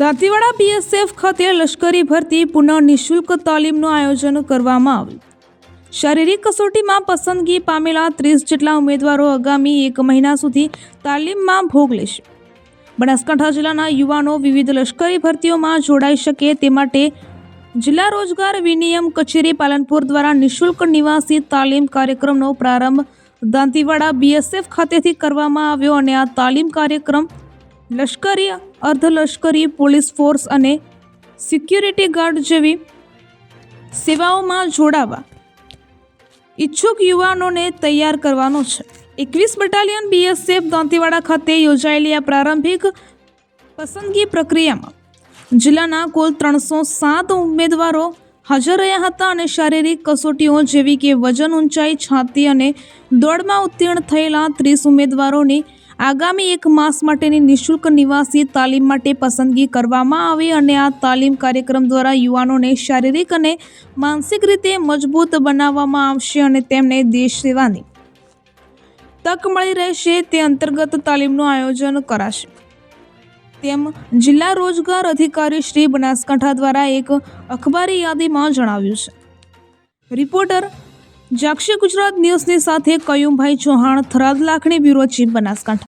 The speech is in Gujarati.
દાંતીવાડા બીએસએફ ખાતે લશ્કરી ભરતી પુનઃ નિઃશુલ્ક તાલીમનું આયોજન કરવામાં આવ્યું. શારીરિક કસોટીમાં પસંદગી પામેલા ત્રીસ જેટલા ઉમેદવારો આગામી એક મહિના સુધી તાલીમમાં ભોગ લેશે. બનાસકાંઠા જિલ્લાના યુવાનો વિવિધ લશ્કરી ભરતીઓમાં જોડાઈ શકે તે માટે જિલ્લા રોજગાર વિનિયમ કચેરી પાલનપુર દ્વારા નિઃશુલ્ક નિવાસી તાલીમ કાર્યક્રમનો પ્રારંભ દાંતીવાડા બીએસએફ ખાતેથી કરવામાં આવ્યો અને આ તાલીમ કાર્યક્રમ લશ્કરી, અર્ધલશ્કરી, પોલીસ ફોર્સ અને સિક્યુરિટી ગાર્ડ જેવી સેવાઓમાં જોડાવા ઈચ્છુક યુવાનોને તૈયાર કરવાનો છે. એકવીસ બટાલિયન બીએસએફ દાંતીવાડા ખાતે યોજાયેલી આ પ્રારંભિક પસંદગી પ્રક્રિયામાં જિલ્લાના કુલ ત્રણસો સાત ઉમેદવારો હાજર રહ્યા હતા અને શારીરિક કસોટીઓ જેવી કે વજન ઊંચાઈ, છાતી અને દોડમાં ઉત્તીર્ણ થયેલા ત્રીસ ઉમેદવારોની આગામી એક માસ માટેની નિઃશુલ્ક નિવાસી તાલીમ માટે પસંદગી કરવામાં આવી અને આ તાલીમ કાર્યક્રમ દ્વારા યુવાનોને શારીરિક અને માનસિક રીતે મજબૂત બનાવવામાં આવશે અને તેમને દેશ સેવાની તક મળી રહેશે તે અંતર્ગત તાલીમનું આયોજન કરાશે. તેમ જિલ્લા રોજગાર અધિકારી શ્રી બનાસકાંઠા દ્વારા એક અખબારી યાદીમાં જણાવ્યું છે. રિપોર્ટર જાક્ષી ગુજરાત ન્યૂઝની સાથે કયુમભાઈ ચૌહાણ થરાદ લાખણી બ્યુરો ચીફ બનાસકાંઠા.